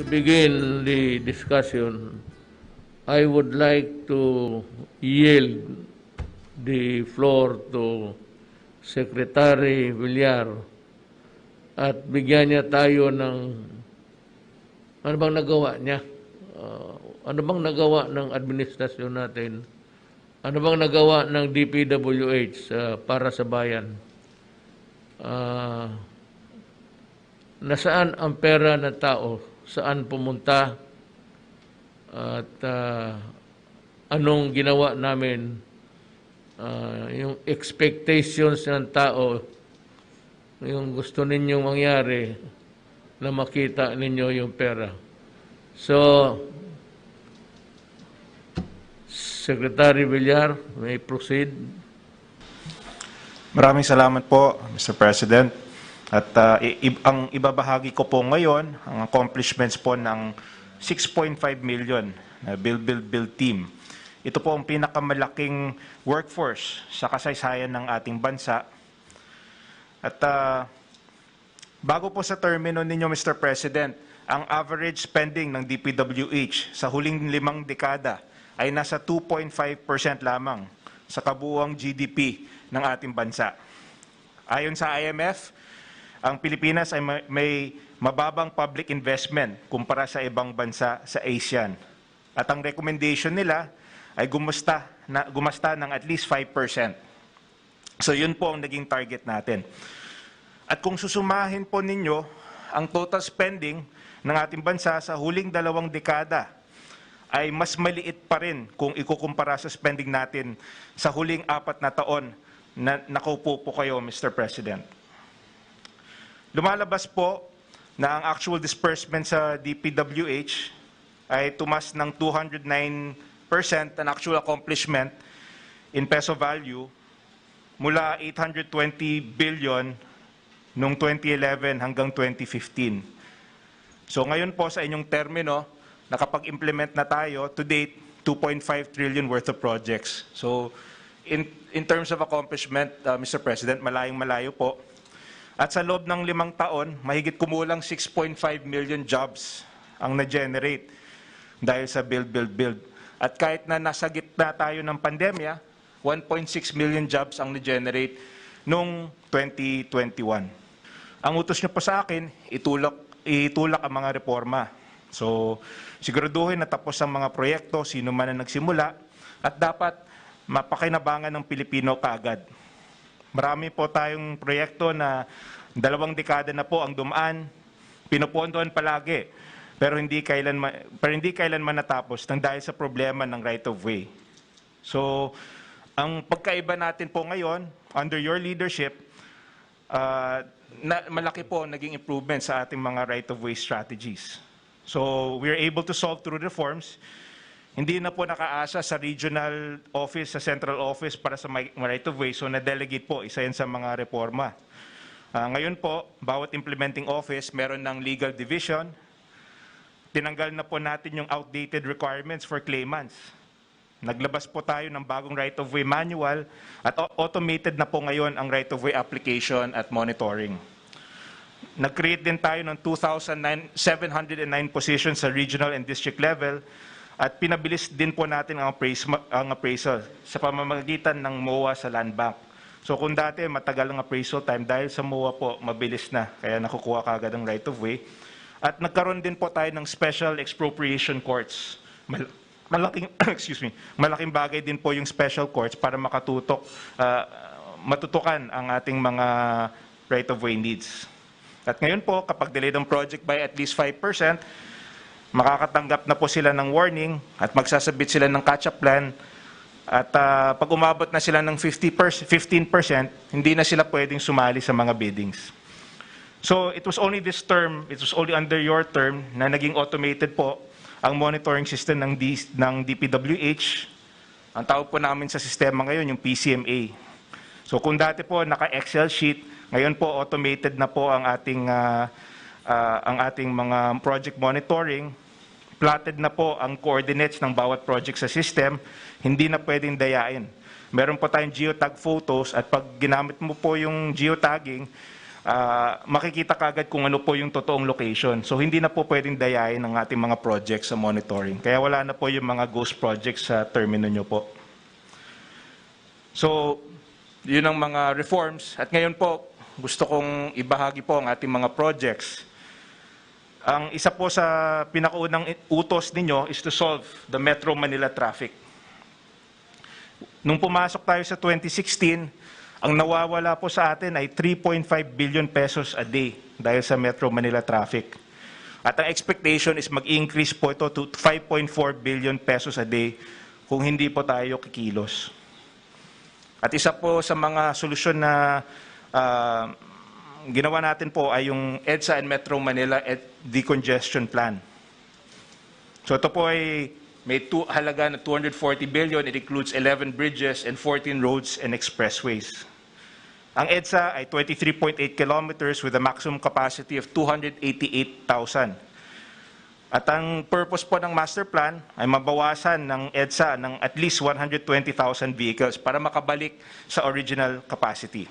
to begin the discussion, I would like to yield the floor to Secretary Villar at bigyan niya tayo ng ano bang nagawa niya? Uh, ano bang nagawa ng administrasyon natin? Ano bang nagawa ng DPWH uh, para sa bayan? Ah, nasaan ang pera ng tao? Saan pumunta? At ah, anong ginawa namin? Ah, yung expectations ng tao, yung gusto ninyong mangyari, na makita ninyo yung pera. So, Secretary Villar, may proceed. Maraming salamat po, Mr. President. At uh, ang ibabahagi ko po ngayon, ang accomplishments po ng 6.5 million na Build Build Build team. Ito po ang pinakamalaking workforce sa kasaysayan ng ating bansa. At uh, bago po sa termino ninyo, Mr. President, ang average spending ng DPWH sa huling limang dekada ay nasa 2.5% lamang sa kabuuang GDP ng ating bansa. Ayon sa IMF, ang Pilipinas ay may- mababang public investment kumpara sa ibang bansa sa ASEAN. At ang recommendation nila ay gumusta, na, gumasta ng at least 5%. So yun po ang naging target natin. At kung susumahin po ninyo ang total spending ng ating bansa sa huling dalawang dekada, ay mas maliit pa rin kung ikukumpara sa spending natin sa huling apat na taon na nakaupo po kayo, Mr. President. Lumalabas po na ang actual disbursement sa DPWH ay tumas ng 209% ang actual accomplishment in peso value mula 820 billion noong 2011 hanggang 2015. So ngayon po sa inyong termino, nakapag-implement na tayo to date 2.5 trillion worth of projects. So in in terms of accomplishment, uh, Mr. President, malayong malayo po. At sa loob ng limang taon, mahigit kumulang 6.5 million jobs ang na-generate dahil sa build, build, build. At kahit na nasa gitna tayo ng pandemya, 1.6 million jobs ang na-generate noong 2021. Ang utos niyo po sa akin, itulak, itulak ang mga reforma. So, siguraduhin na tapos ang mga proyekto, sino man ang nagsimula, at dapat mapakinabangan ng Pilipino kaagad. Marami po tayong proyekto na dalawang dekada na po ang dumaan, pinupondohan palagi, pero hindi kailan pero hindi kailanman natapos nang dahil sa problema ng right of way. So, ang pagkaiba natin po ngayon, under your leadership, uh, na, malaki po naging improvement sa ating mga right of way strategies. So, we're able to solve through reforms. Hindi na po nakaasa sa regional office, sa central office para sa right of way. So, na-delegate po, isa yan sa mga reforma. Ah, ngayon po, bawat implementing office meron ng legal division. Tinanggal na po natin yung outdated requirements for claimants. Naglabas po tayo ng bagong right-of-way manual at au- automated na po ngayon ang right-of-way application at monitoring. Nag-create din tayo ng 2,709 positions sa regional and district level at pinabilis din po natin ang, appraise, ang appraisal sa pamamagitan ng MOA sa land bank. So kung dati matagal ang appraisal time, dahil sa MOA po mabilis na, kaya nakukuha kagad ang right-of-way. At nagkaroon din po tayo ng special expropriation courts. Mal- malaking, excuse me, malaking bagay din po yung special courts para makatutok, ah, matutukan ang ating mga right-of-way needs. At ngayon po, kapag delayed ang project by at least 5%, makakatanggap na po sila ng warning at magsasabit sila ng catch-up plan. At ah, pag umabot na sila ng 50%, 15%, hindi na sila pwedeng sumali sa mga biddings. So it was only this term, it was only under your term na naging automated po ang monitoring system ng, D, ng DPWH. Ang tawag po namin sa sistema ngayon, yung PCMA. So kung dati po naka-Excel sheet, ngayon po automated na po ang ating ah, ah, ang ating mga project monitoring. Plotted na po ang coordinates ng bawat project sa system, hindi na pwedeng dayain. Meron po tayong geotag photos at pag ginamit mo po yung geotagging, ah, makikita kagad kung ano po yung totoong location. So hindi na po pwedeng dayain ng ating mga projects sa monitoring. Kaya wala na po yung mga ghost projects sa termino nyo po. So, yun ang mga reforms. At ngayon po, gusto kong ibahagi po ang ating mga projects. Ang isa po sa pinakaunang utos ninyo is to solve the Metro Manila traffic. Nung pumasok tayo sa 2016, ang nawawala po sa atin ay 3.5 billion pesos a day dahil sa Metro Manila traffic. At ang expectation is mag-increase po ito to 5.4 billion pesos a day kung hindi po tayo kikilos. At isa po sa mga solusyon na ah, ginawa natin po ay yung EDSA and Metro Manila Ed- Decongestion Plan. So ito po ay may two, halaga na 240 billion. It includes 11 bridges and 14 roads and expressways. Ang EDSA ay 23.8 kilometers with a maximum capacity of 288,000. At ang purpose po ng master plan ay mabawasan ng EDSA ng at least 120,000 vehicles para makabalik sa original capacity.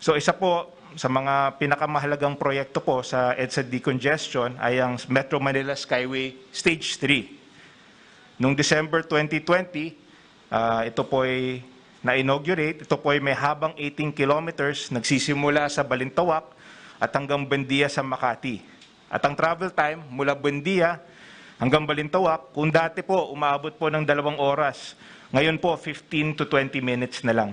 So isa po sa mga pinakamahalagang proyekto po sa EDSA decongestion ay ang Metro Manila Skyway Stage 3. Noong December 2020, ah, ito po ay na-inaugurate. Ito po ay may habang 18 kilometers, nagsisimula sa Balintawak at hanggang Buendia sa Makati. At ang travel time mula Buendia hanggang Balintawak, kung dati po umaabot po ng dalawang oras, ngayon po 15 to 20 minutes na lang.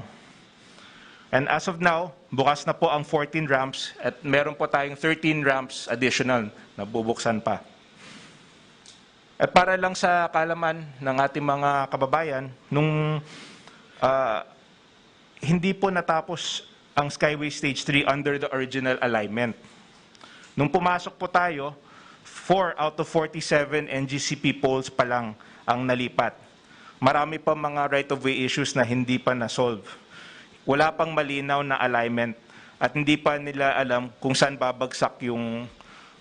And as of now, bukas na po ang 14 ramps at meron po tayong 13 ramps additional na bubuksan pa. At para lang sa kalaman ng ating mga kababayan, nung ah, hindi po natapos ang Skyway Stage 3 under the original alignment. Nung pumasok po tayo, 4 out of 47 NGCP poles pa lang ang nalipat. Marami pa mga right-of-way issues na hindi pa na-solve. Wala pang malinaw na alignment at hindi pa nila alam kung saan babagsak yung,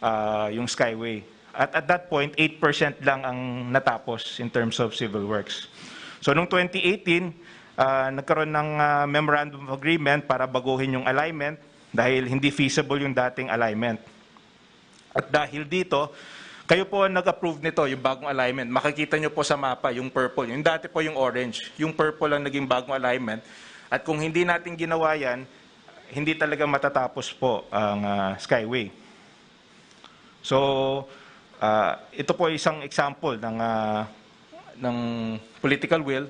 ah, yung Skyway. At at that point, 8% lang ang natapos in terms of civil works. So noong 2018, ah, nagkaroon ng ah, memorandum of agreement para baguhin yung alignment dahil hindi feasible yung dating alignment. At dahil dito, kayo po ang nag-approve nito, yung bagong alignment. Makikita nyo po sa mapa, yung purple. Yung dati po yung orange. Yung purple ang naging bagong alignment. At kung hindi natin ginawa yan, hindi talaga matatapos po ang ah, Skyway. So, ah, ito po isang example ng, ah, ng political will.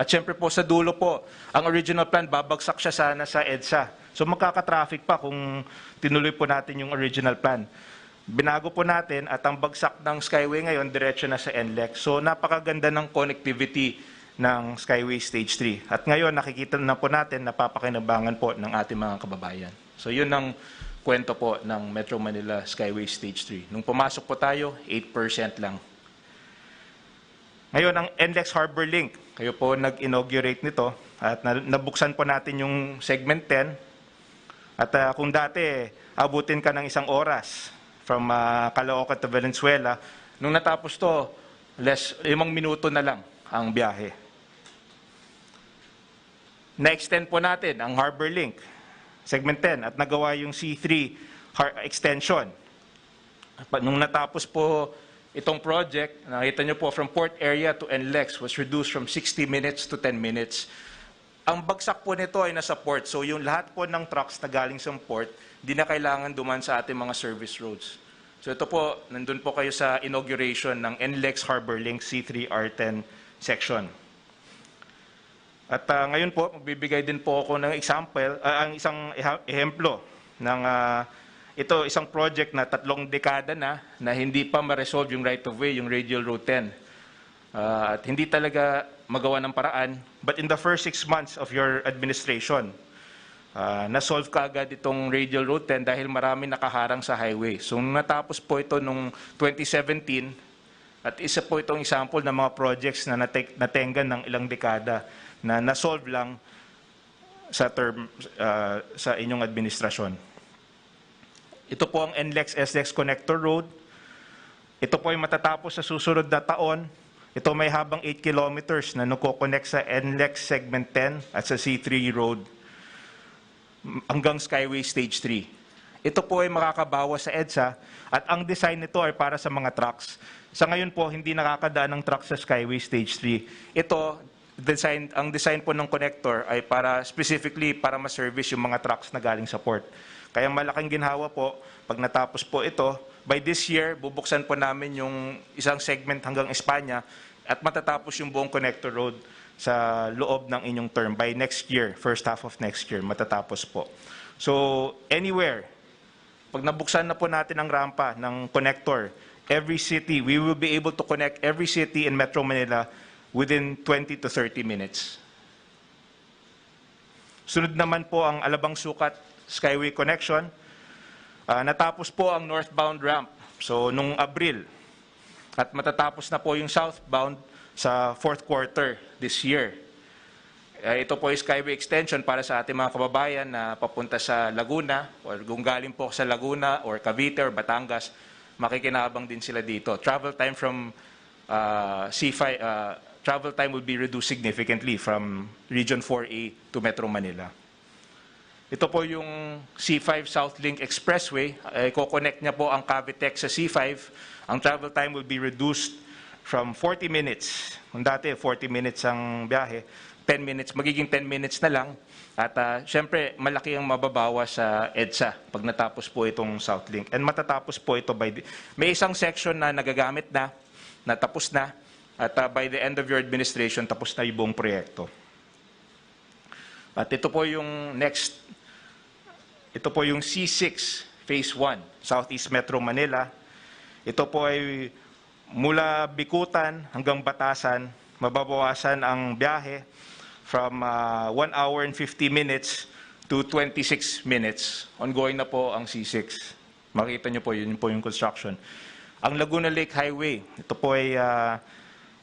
At syempre po sa dulo po, ang original plan, babagsak siya sana sa EDSA. So magkaka-traffic pa kung tinuloy po natin yung original plan. Binago po natin at ang bagsak ng Skyway ngayon, diretso na sa NLEX. So napakaganda ng connectivity ng Skyway Stage 3. At ngayon, nakikita na po natin, napapakinabangan po ng ating mga kababayan. So yun ang kwento po ng Metro Manila Skyway Stage 3. Nung pumasok po tayo, 8% lang. Ngayon, ang NLEX Harbor Link, kayo po nag-inaugurate nito at na- nabuksan po natin yung segment 10. At ah, kung dati, abutin ka ng isang oras from uh, Caloocan to Valenzuela, nung natapos to, less, limang minuto na lang ang biyahe. Na-extend po natin ang Harbor Link, segment 10, at nagawa yung C3 har- extension. Nung natapos po itong project, nakita nyo po from port area to NLEX was reduced from 60 minutes to 10 minutes. Ang bagsak po nito ay nasa port. So yung lahat po ng trucks na galing sa port, di na kailangan duman sa ating mga service roads. So ito po, nandun po kayo sa inauguration ng NLEX Harbor Link C3R10 section. At ah, ngayon po, magbibigay din po ako ng example, ah, ang isang ehemplo ng ah, ito isang project na tatlong dekada na na hindi pa ma-resolve yung right of way, yung Radial Road 10. Ah, at hindi talaga magawa ng paraan. But in the first six months of your administration, ah, na-solve kaagad itong Radial Road 10 dahil marami nakaharang sa highway. So natapos po ito nung 2017, at isa po itong example ng mga projects na natengan ng ilang dekada na na-solve lang sa term ah, sa inyong administrasyon. Ito po ang NLEX SLEX Connector Road. Ito po ay matatapos sa susunod na taon. Ito may habang 8 kilometers na nuko-connect sa NLEX Segment 10 at sa C3 Road. hanggang Skyway Stage 3. Ito po ay makakabawas sa EDSA at ang design nito ay para sa mga trucks. Sa ngayon po, hindi nakakadaan ng trucks sa Skyway Stage 3. Ito, design, ang design po ng connector ay para specifically para ma-service yung mga trucks na galing sa port. Kaya malaking ginhawa po, pag natapos po ito, by this year, bubuksan po namin yung isang segment hanggang Espanya at matatapos yung buong connector road sa loob ng inyong term. By next year, first half of next year, matatapos po. So, anywhere, pag nabuksan na po natin ang rampa ng connector, every city, we will be able to connect every city in Metro Manila within 20 to 30 minutes. Sunod naman po ang Alabang Sukat Skyway Connection. Ah, natapos po ang northbound ramp. So, nung Abril. At matatapos na po yung southbound sa fourth quarter this year. Eh, ito po ay Skyway Extension para sa ating mga kababayan na papunta sa Laguna or kung galing po sa Laguna or Cavite or Batangas, makikinabang din sila dito. Travel time from uh, C5, uh, travel time will be reduced significantly from Region 4A to Metro Manila. Ito po yung C5 Southlink Expressway. Eh, Ko-connect niya po ang Cavitex sa C5. Ang travel time will be reduced from 40 minutes. Kung dati 40 minutes ang biyahe, 10 minutes, magiging 10 minutes na lang. At ah, syempre, malaki ang mababawa sa EDSA pag natapos po itong Southlink. And matatapos po ito by May isang section na nagagamit na, na tapos na. At ah, by the end of your administration, tapos na yung buong proyekto. At ito po yung next ito po yung C6 Phase 1, Southeast Metro Manila. Ito po ay mula Bikutan hanggang Batasan, mababawasan ang biyahe from 1 hour and 50 minutes to 26 minutes. Ongoing na po ang C6. Makita niyo po, yun po yung construction. Ang Laguna Lake Highway, ito po ay ah,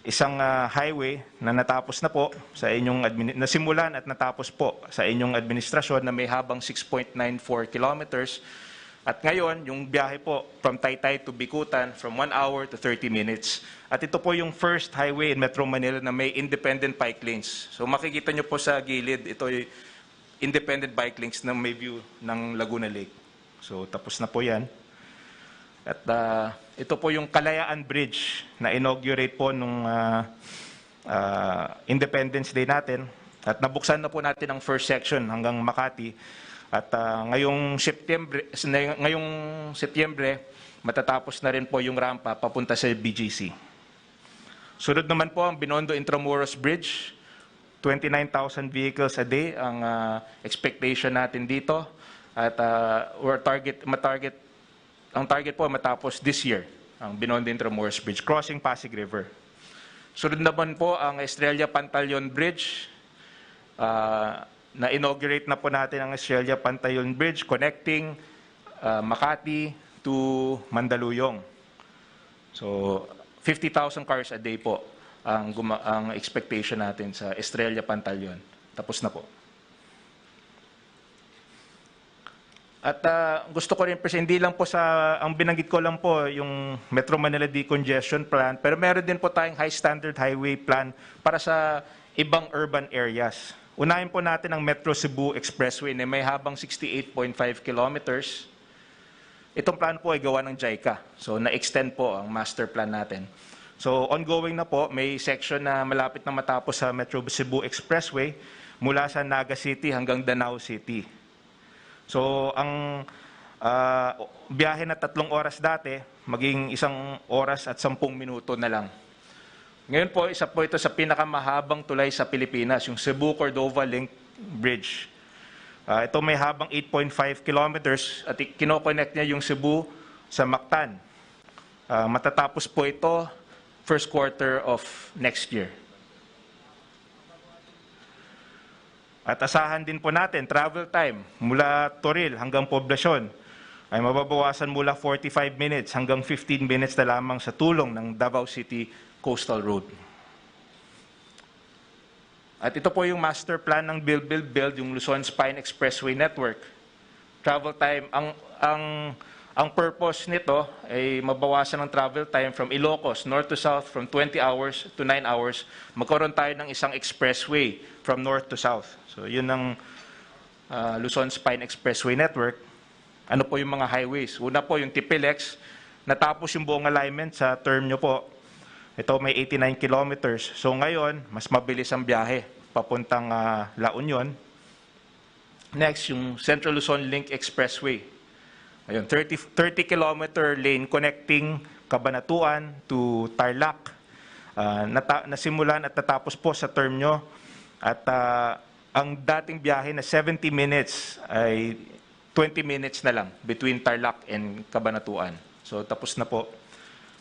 isang ah, highway na natapos na po sa inyong nasimulan at natapos po sa inyong administrasyon na may habang 6.94 kilometers. At ngayon, yung biyahe po from Taytay to Bikutan from 1 hour to 30 minutes. At ito po yung first highway in Metro Manila na may independent bike lanes. So makikita nyo po sa gilid, ito independent bike lanes na may view ng Laguna Lake. So tapos na po yan. At ah, ito po yung Kalayaan Bridge na inaugurate po nung ah, ah, Independence Day natin. At nabuksan na po natin ang first section hanggang Makati. At ah, ngayong Setyembre, ngayong Setyembre, matatapos na rin po yung rampa papunta sa BGC. Sunod naman po ang Binondo Intramuros Bridge. 29,000 vehicles a day ang ah, expectation natin dito. At ah, we're target, matarget, ang target po matapos this year, ang Binondo Intramuros Bridge, crossing Pasig River. Sunod naman po ang Estrella Pantaleon Bridge. Ah, na-inaugurate na po natin ang Estrella Pantaleon Bridge connecting ah, Makati to Mandaluyong. So, 50,000 cars a day po ang, ang expectation natin sa Estrella Pantaleon. Tapos na po. At ah, gusto ko rin, Pres, hindi lang po sa, ang binanggit ko lang po, yung Metro Manila Decongestion Plan, pero meron din po tayong High Standard Highway Plan para sa ibang urban areas. Unahin po natin ang Metro Cebu Expressway na may habang 68.5 kilometers. Itong plan po ay gawa ng JICA. So, na-extend po ang master plan natin. So, ongoing na po, may section na malapit na matapos sa Metro Cebu Expressway mula sa Naga City hanggang Danao City. So, ang ah, biyahe na tatlong oras dati, maging isang oras at sampung minuto na lang. Ngayon po, isa po ito sa pinakamahabang tulay sa Pilipinas, yung Cebu-Cordova Link Bridge. Ah, ito may habang 8.5 kilometers at kinoconnect niya yung Cebu sa Mactan. Ah, matatapos po ito first quarter of next year. At asahan din po natin, travel time mula Toril hanggang Poblacion ay mababawasan mula 45 minutes hanggang 15 minutes na lamang sa tulong ng Davao City Coastal Road. At ito po yung master plan ng Build, Build, Build, yung Luzon Spine Expressway Network. Travel time, ang, ang, ang purpose nito ay mabawasan ang travel time from Ilocos, north to south, from 20 hours to 9 hours. Magkaroon tayo ng isang expressway from north to south. So yun ang ah, Luzon Spine Expressway Network, ano po yung mga highways? Una po yung TPLX, natapos yung buong alignment sa term nyo po. Ito may 89 kilometers. So ngayon, mas mabilis ang biyahe papuntang ah, La Union. Next, yung Central Luzon Link Expressway. Ayun, 30, 30 kilometer lane connecting Cabanatuan to Tarlac. Ah, nata- nasimulan at natapos po sa term nyo. At ah, ang dating biyahe na 70 minutes ay 20 minutes na lang between Tarlac and Cabanatuan. So tapos na po.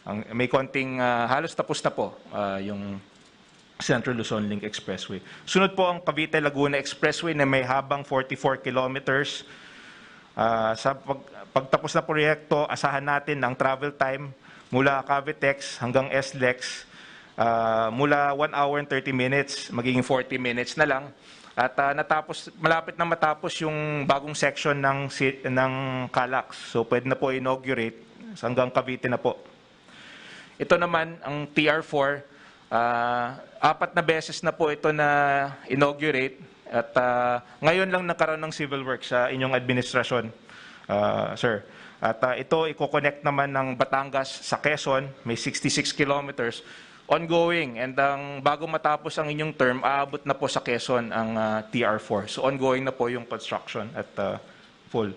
Ang, may konting, ah, halos tapos na po ah, yung Central Luzon Link Expressway. Sunod po ang Cavite Laguna Expressway na may habang 44 kilometers. Ah, sa pag, pagtapos na proyekto, asahan natin ang travel time mula Cavitex hanggang SLEX ah, mula 1 hour and 30 minutes, magiging 40 minutes na lang. At ah, natapos, malapit na matapos yung bagong section ng, ng Calax. So pwede na po inaugurate hanggang Cavite na po. Ito naman, ang TR4, ah, apat na beses na po ito na inaugurate at ah, ngayon lang nagkaroon ng civil works sa inyong administrasyon, ah, sir. At ah, ito, i-connect naman ng Batangas sa Quezon, may 66 kilometers, ongoing. And ang bago matapos ang inyong term, aabot na po sa Quezon ang ah, TR4. So ongoing na po yung construction at ah, full.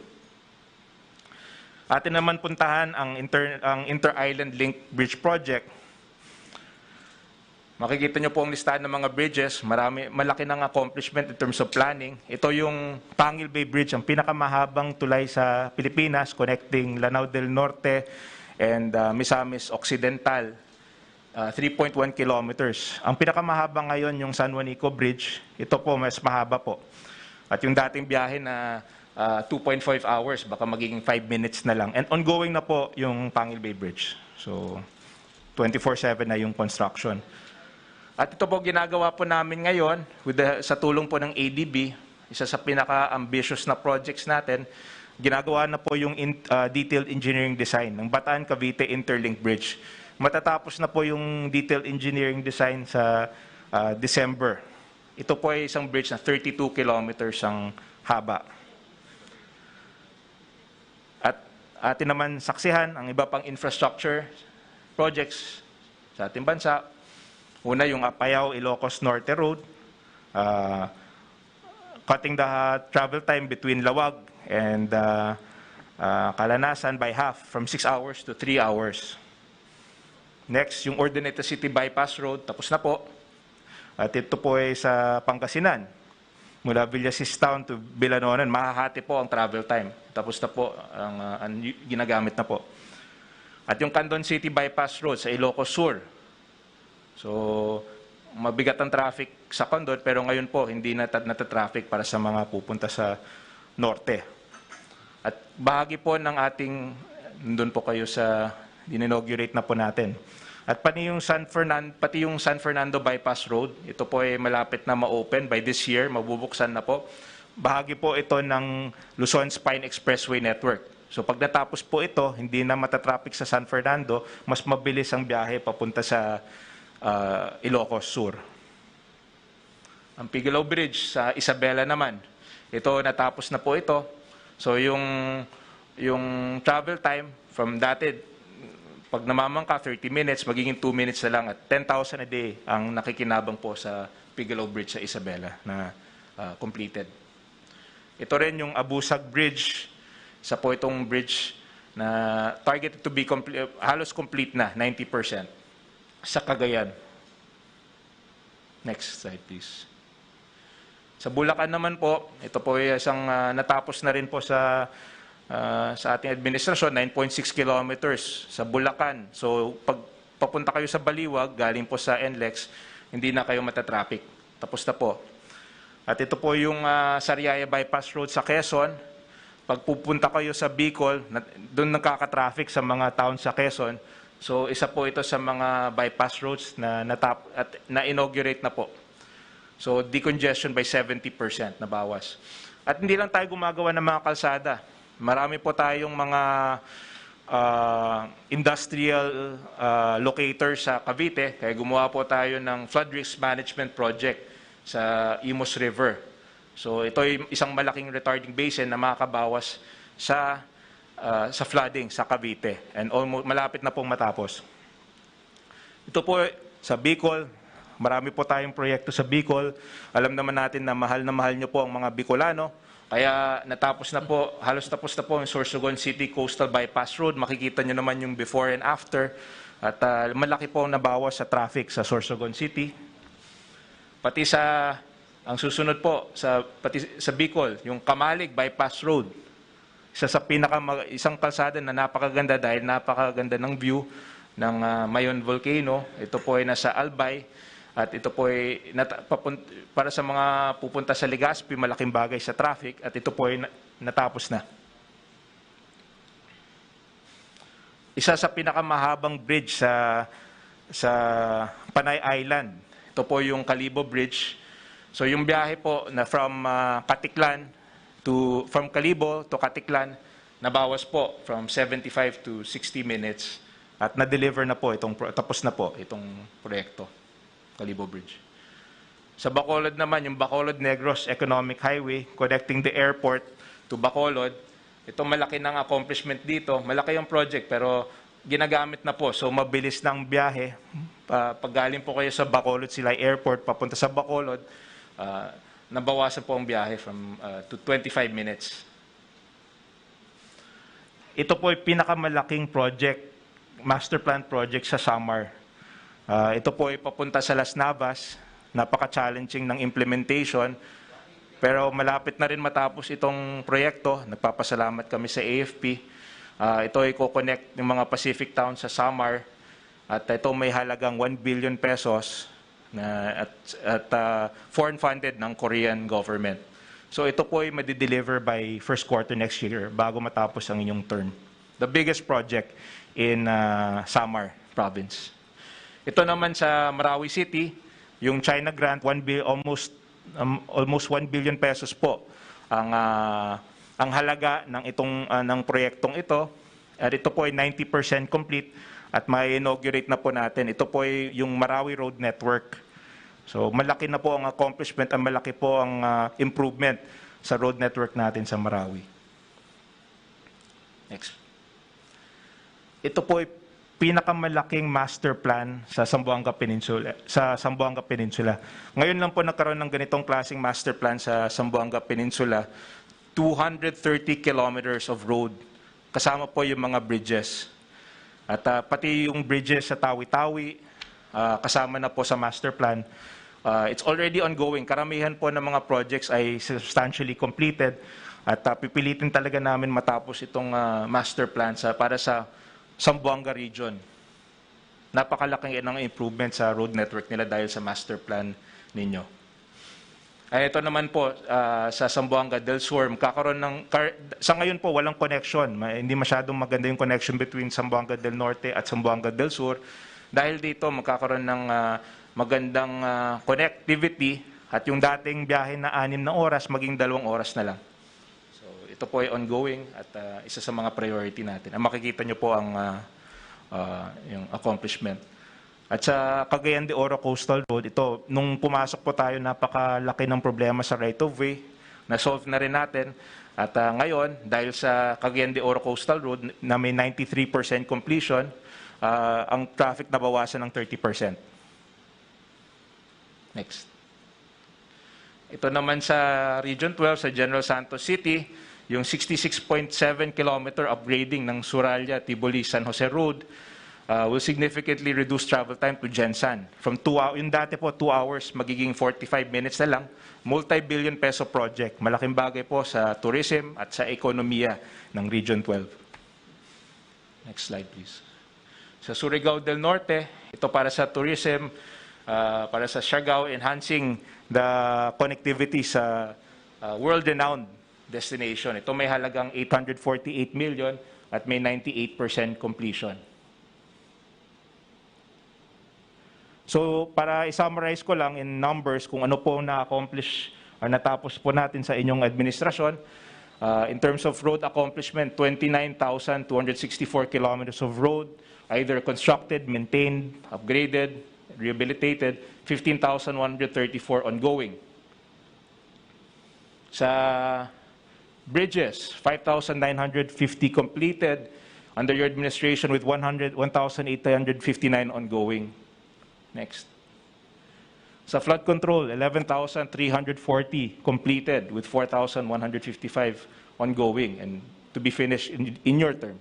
Atin naman puntahan ang inter ang Inter-Island Link Bridge Project. Makikita niyo po ang listahan ng mga bridges. Marami, malaki ng accomplishment in terms of planning. Ito yung Pangil Bay Bridge, ang pinakamahabang tulay sa Pilipinas, connecting Lanao del Norte and uh, Misamis Occidental. Uh, 3.1 kilometers. Ang pinakamahaba ngayon yung San Juanico Bridge. Ito po, mas mahaba po. At yung dating biyahe na uh, 2.5 hours, baka magiging 5 minutes na lang. And ongoing na po yung Pangil Bay Bridge. So, 24-7 na yung construction. At ito po ginagawa po namin ngayon with the, sa tulong po ng ADB, isa sa pinaka-ambitious na projects natin, ginagawa na po yung in- uh, detailed engineering design ng Bataan Cavite Interlink Bridge. Matatapos na po yung detailed engineering design sa uh, December. Ito po ay isang bridge na 32 kilometers ang haba. At atin naman saksihan ang iba pang infrastructure projects sa ating bansa. Una yung Apayao Ilocos Norte Road, uh, cutting the travel time between Lawag and uh, uh, Kalanasan by half from 6 hours to 3 hours. Next, yung Ordinate City Bypass Road, tapos na po. At ito po ay sa Pangasinan. Mula Villasis Town to Villanonan, mahahati po ang travel time. Tapos na po ang, uh, ang ginagamit na po. At yung Candon City Bypass Road sa Ilocos Sur. So, mabigat ang traffic sa Condon, pero ngayon po, hindi na nata-traffic para sa mga pupunta sa norte. At bahagi po ng ating, nandun po kayo sa, inaugurate na po natin. At pati yung San Fernando, pati yung San Fernando Bypass Road, ito po ay malapit na ma-open by this year, mabubuksan na po. Bahagi po ito ng Luzon Spine Expressway Network. So pag natapos po ito, hindi na matatraffic sa San Fernando, mas mabilis ang biyahe papunta sa ah, Ilocos Sur. Ang Pigalaw Bridge sa Isabela naman. Ito natapos na po ito. So yung yung travel time from dati pag namamangka 30 minutes, magiging 2 minutes na lang at 10,000 a day ang nakikinabang po sa Pigalaw Bridge sa Isabela na ah, completed. Ito rin yung Abusag Bridge. Isa po itong bridge na targeted to be complete, halos complete na, 90% sa Cagayan. Next slide, please. Sa Bulacan naman po, ito po ay isang ah, natapos na rin po sa ah, sa ating administrasyon, 9.6 kilometers sa Bulacan. So pag papunta kayo sa Baliwag, galing po sa NLEX, hindi na kayo matatraffic. Tapos na po. At ito po yung ah, Sariaya Bypass Road sa Quezon. Pag pupunta kayo sa Bicol, doon nakaka-traffic sa mga towns sa Quezon. So isa po ito sa mga bypass roads na natap at na-inaugurate na po. So decongestion by 70% na bawas. At hindi lang tayo gumagawa ng mga kalsada. Marami po tayong mga ah, industrial ah, locators sa Cavite. Kaya gumawa po tayo ng flood risk management project sa Imos River. So ito ay isang malaking retarding basin na makakabawas sa ah, sa flooding sa Cavite and almost malapit na pong matapos. Ito po sa Bicol, marami po tayong proyekto sa Bicol. Alam naman natin na mahal na mahal nyo po ang mga Bicolano. Kaya natapos na po, halos tapos na po ang Sorsogon City Coastal Bypass Road. Makikita nyo naman yung before and after. At ah, malaki po ang nabawas sa traffic sa Sorsogon City. Pati sa, ang susunod po, sa, pati sa Bicol, yung Kamalig Bypass Road. Isa sa pinaka isang kalsada na napakaganda dahil napakaganda ng view ng ah, Mayon Volcano. Ito po ay nasa Albay at ito po ay papun- para sa mga pupunta sa Legazpi, malaking bagay sa traffic at ito po ay na- natapos na. Isa sa pinakamahabang bridge sa sa Panay Island. Ito po yung Kalibo Bridge. So yung biyahe po na from ah, Katiklan to from Kalibo to Katiklan nabawas po from 75 to 60 minutes at na-deliver na po itong tapos na po itong proyekto Kalibo Bridge. Sa Bacolod naman, yung Bacolod Negros Economic Highway connecting the airport to Bacolod, ito malaki ng accomplishment dito. Malaki yung project pero ginagamit na po. So mabilis ng biyahe. Pa- pag galing po kayo sa Bacolod Silay Airport papunta sa Bacolod, ah, nabawasan po ang biyahe from ah, to 25 minutes. Ito po ay pinakamalaking project, master plan project sa Samar. Ah, ito po ay papunta sa Las Navas. Napaka-challenging ng implementation. Pero malapit na rin matapos itong proyekto. Nagpapasalamat kami sa AFP. Ah, ito ay co-connect ng mga Pacific towns sa Samar. At ito may halagang 1 billion pesos na at, at ah, foreign funded ng Korean government. So ito po ay madideliver by first quarter next year bago matapos ang inyong term. The biggest project in ah, Samar province. Ito naman sa Marawi City, yung China grant 1 bi- almost um, almost 1 billion pesos po ang ah, ang halaga ng itong ah, ng proyektong ito. At ito po ay 90% complete at may inaugurate na po natin. Ito po ay yung Marawi Road Network. So malaki na po ang accomplishment, ang malaki po ang ah, improvement sa road network natin sa Marawi. Next. Ito po ay pinakamalaking master plan sa Zamboanga Peninsula. Sa Zamboanga Peninsula. Ngayon lang po nagkaroon ng ganitong klaseng master plan sa Zamboanga Peninsula. 230 kilometers of road. Kasama po yung mga bridges. At ah, pati yung bridges sa Tawi-Tawi, ah, kasama na po sa master plan. Ah, it's already ongoing. Karamihan po ng mga projects ay substantially completed. At ah, pipilitin talaga namin matapos itong ah, master plan sa, para sa Zamboanga region. Napakalaking ng improvement sa road network nila dahil sa master plan ninyo. Ay, ito naman po ah, sa Zamboanga del Sur, kakaroon ng car- sa ngayon po walang connection. Ma- hindi masyadong maganda yung connection between Zamboanga del Norte at Zamboanga del Sur. Dahil dito magkakaroon ng ah, magandang ah, connectivity at yung dating biyahe na anim na oras maging dalawang oras na lang. So ito po ay ongoing at ah, isa sa mga priority natin. Ang makikita nyo po ang ah, ah, yung accomplishment. At sa Cagayan de Oro Coastal Road, ito, nung pumasok po tayo, napakalaki ng problema sa right-of-way. Na-solve na rin natin. At ah, ngayon, dahil sa Cagayan de Oro Coastal Road na may 93% completion, ah, ang traffic nabawasan ng 30%. Next. Ito naman sa Region 12, sa General Santos City, yung 66.7 kilometer upgrading ng Suralia, Tiboli, San Jose Road uh, will significantly reduce travel time to Gensan. From 2 hours, yung dati po 2 hours, magiging 45 minutes na lang. Multi-billion peso project. Malaking bagay po sa tourism at sa ekonomiya ng Region 12. Next slide, please. Sa Surigao del Norte, ito para sa tourism, uh, para sa Siargao, enhancing the connectivity sa uh, world-renowned destination. Ito may halagang 848 million at may 98% completion. So, para i-summarize ko lang in numbers kung ano po na-accomplish or natapos po natin sa inyong administrasyon, uh, in terms of road accomplishment, 29,264 kilometers of road, either constructed, maintained, upgraded, rehabilitated, 15,134 ongoing. Sa bridges, 5,950 completed under your administration with 100 1,859 ongoing. Next. Sa flood control, 11,340 completed with 4,155 ongoing and to be finished in, in your term.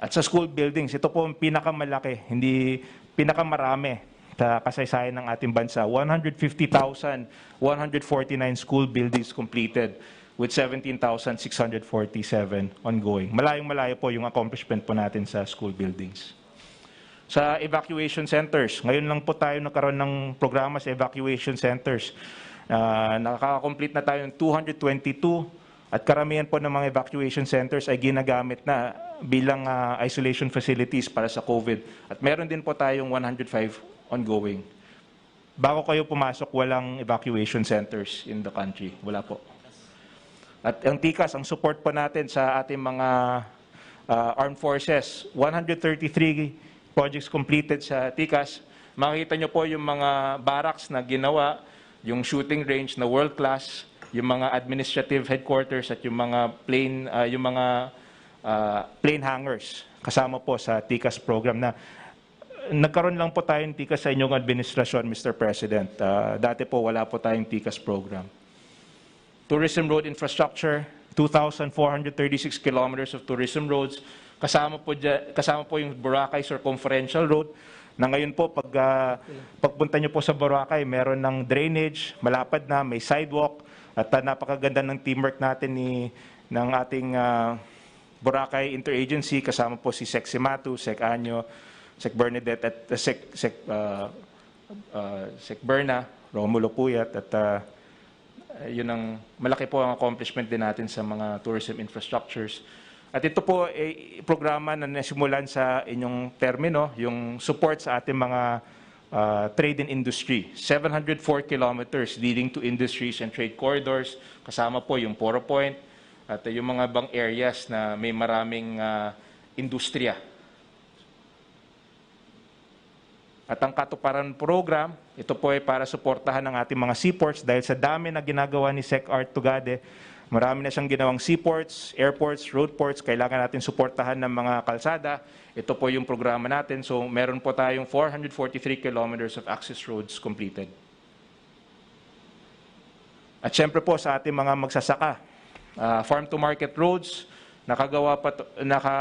At sa school buildings, ito po ang pinakamalaki, hindi pinakamarami sa kasaysayan ng ating bansa. 150,149 school buildings completed with 17,647 ongoing. Malayong malayo po yung accomplishment po natin sa school buildings. Sa evacuation centers, ngayon lang po tayo nagkaroon ng programa sa evacuation centers. Uh, nakaka-complete na tayo ng 222 at karamihan po ng mga evacuation centers ay ginagamit na bilang ah, isolation facilities para sa COVID. At meron din po tayong 105 ongoing. Bago kayo pumasok, walang evacuation centers in the country. Wala po. At ang TICAS, ang support po natin sa ating mga ah, armed forces, 133 projects completed sa TICAS. Makikita nyo po yung mga barracks na ginawa, yung shooting range na world class, yung mga administrative headquarters at yung mga plane ah, yung mga ah, plane hangars kasama po sa TICAS program na nagkaroon lang po tayong TICAS sa inyong administrasyon, Mr. President. Ah, dati po wala po tayong TICAS program. Tourism road infrastructure, 2,436 kilometers of tourism roads. Kasama po, dyan, kasama po yung Boracay Circumferential Road na ngayon po pag ah, pagpunta niyo po sa Boracay, meron ng drainage, malapad na, may sidewalk at ah, napakaganda ng teamwork natin ni ng ating ah, Boracay Interagency. Kasama po si Sec. Simatu, Sec. Anyo, Sec. Bernadette at uh, Sec. Sec. Uh, uh, Sec. Berna, Romulo Puyat at uh, yun ang malaki po ang accomplishment din natin sa mga tourism infrastructures. At ito po ay programa na nasimulan sa inyong termino, yung support sa ating mga uh, trade and industry. 704 kilometers leading to industries and trade corridors. Kasama po yung Poro Point at yung mga bang areas na may maraming uh, industriya. At ang katuparan program, ito po ay para suportahan ang ating mga seaports dahil sa dami na ginagawa ni Sec Art Tugade, marami na siyang ginawang seaports, airports, road ports, kailangan natin suportahan ng mga kalsada. Ito po yung programa natin. So meron po tayong 443 kilometers of access roads completed. At syempre po sa ating mga magsasaka, ah, farm to market roads, nakagawa pa naka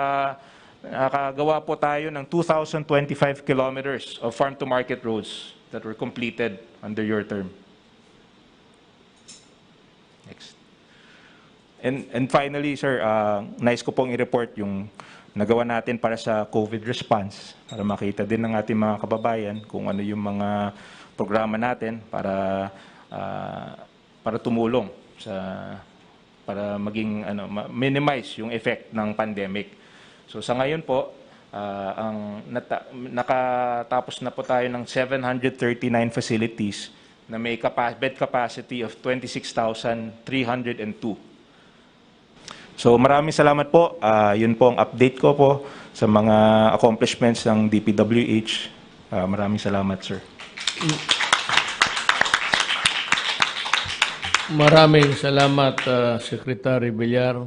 nakagawa po tayo ng 2025 kilometers of farm to market roads that were completed under your term. Next. And and finally, sir, ah, nais ko pong i-report yung nagawa natin para sa COVID response para makita din ng ating mga kababayan kung ano yung mga programa natin para ah, para tumulong sa para maging ano minimize yung effect ng pandemic. So sa ngayon po ah, ang nata- nakatapos na po tayo ng 739 facilities na may capa- bed capacity of 26,302. So maraming salamat po. Ah, yun po ang update ko po sa mga accomplishments ng DPWH. Ah, maraming salamat, sir. Maraming salamat, uh, Secretary Villar.